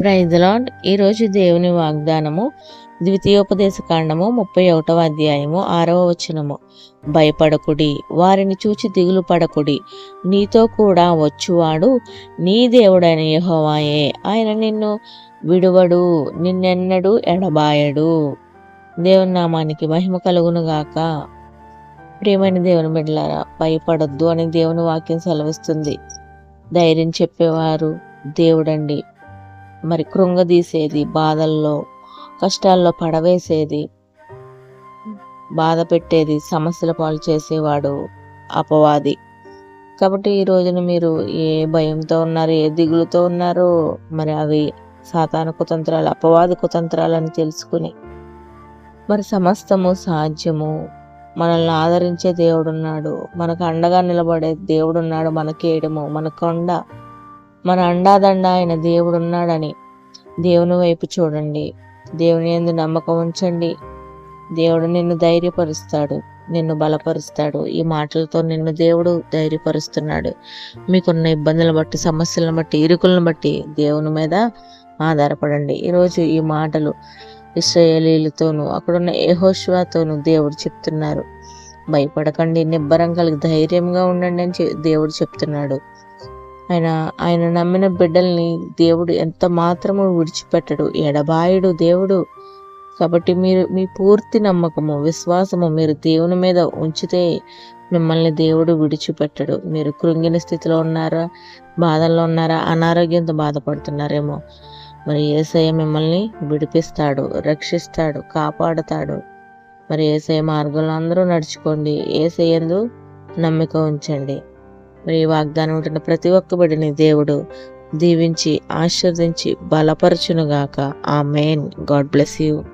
Praise lord ఈరోజు దేవుని వాగ్దానము ద్వితీయోపదేశ కాండము ముప్పై ఒకటవ అధ్యాయము ఆరవ వచనము. భయపడకుడి వారిని చూచి దిగులు పడకుడి. నీతో కూడా వచ్చువాడు నీ దేవుడైన యహోవాయే. ఆయన నిన్ను విడువడు నిన్నెన్నడు ఎడబాయడు. దేవుని నామానికి మహిమ కలుగును గాక. ప్రియమైన దేవుని బిడ్డలారా భయపడొద్దు అని దేవుని వాక్యం సెలవిస్తుంది. ధైర్యం చెప్పేవారు దేవుడండి. మరి కృంగదీసేది బాధల్లో కష్టాల్లో పడవేసేది బాధ పెట్టేది సమస్యల పాలు చేసేవాడు అపవాది. కాబట్టి ఈ రోజున మీరు ఏ భయంతో ఉన్నారు ఏ దిగులుతో ఉన్నారో? మరి అవి సాతాన కుతంత్రాలు అపవాది కుతంత్రాలని తెలుసుకుని. మరి సమస్తము సాధ్యము. మనల్ని ఆదరించే దేవుడున్నాడు. మనకు అండగా నిలబడే దేవుడున్నాడు మనకేయడము మన కొండ. మన అండాదండ ఆయన దేవుడున్నాడని. దేవుని వైపు చూడండి. దేవుని ఎందు నమ్మకం ఉంచండి. దేవుడు నిన్ను ధైర్యపరుస్తాడు. నిన్ను బలపరుస్తాడు. ఈ మాటలతో నిన్ను దేవుడు ధైర్యపరుస్తున్నాడు. మీకున్న ఇబ్బందులను బట్టి సమస్యలను బట్టి ఇరుకులను బట్టి దేవుని మీద ఆధారపడండి. ఈరోజు ఈ మాటలు ఇస్రాయేలీలతోనూ అక్కడున్న ఏహోష్వాతోనూ దేవుడు చెప్తున్నారు. భయపడకండి. నిబ్బరం కలిగి ధైర్యంగా ఉండండి అని చె- దేవుడు చెప్తున్నాడు. ఆయన ఆయన నమ్మిన బిడ్డల్ని దేవుడు ఎంత మాత్రము విడిచిపెట్టడు. ఎడబాయుడు దేవుడు. కాబట్టి మీరు మీ పూర్తి నమ్మకము విశ్వాసము మీరు దేవుని మీద ఉంచితే మిమ్మల్ని దేవుడు విడిచిపెట్టడు. మీరు కృంగిన స్థితిలో ఉన్నారా? బాధల్లో ఉన్నారా? అనారోగ్యంతో బాధపడుతున్నారేమో? మరి ఏసయ్య మిమ్మల్ని విడిపిస్తాడు రక్షిస్తాడు కాపాడుతాడు. మరి ఏసఐ మార్గంలో అందరూ నడుచుకోండి. ఏసయ్యందు నమ్మిక ఉంచండి. మరి వాగ్దానం ఉంటున్న ప్రతి ఒక్క బిడ్డని దేవుడు దీవించి ఆశీర్వదించి బలపరచునుగాక. ఆ మెయిన్ గాడ్ బ్లెస్ యూ.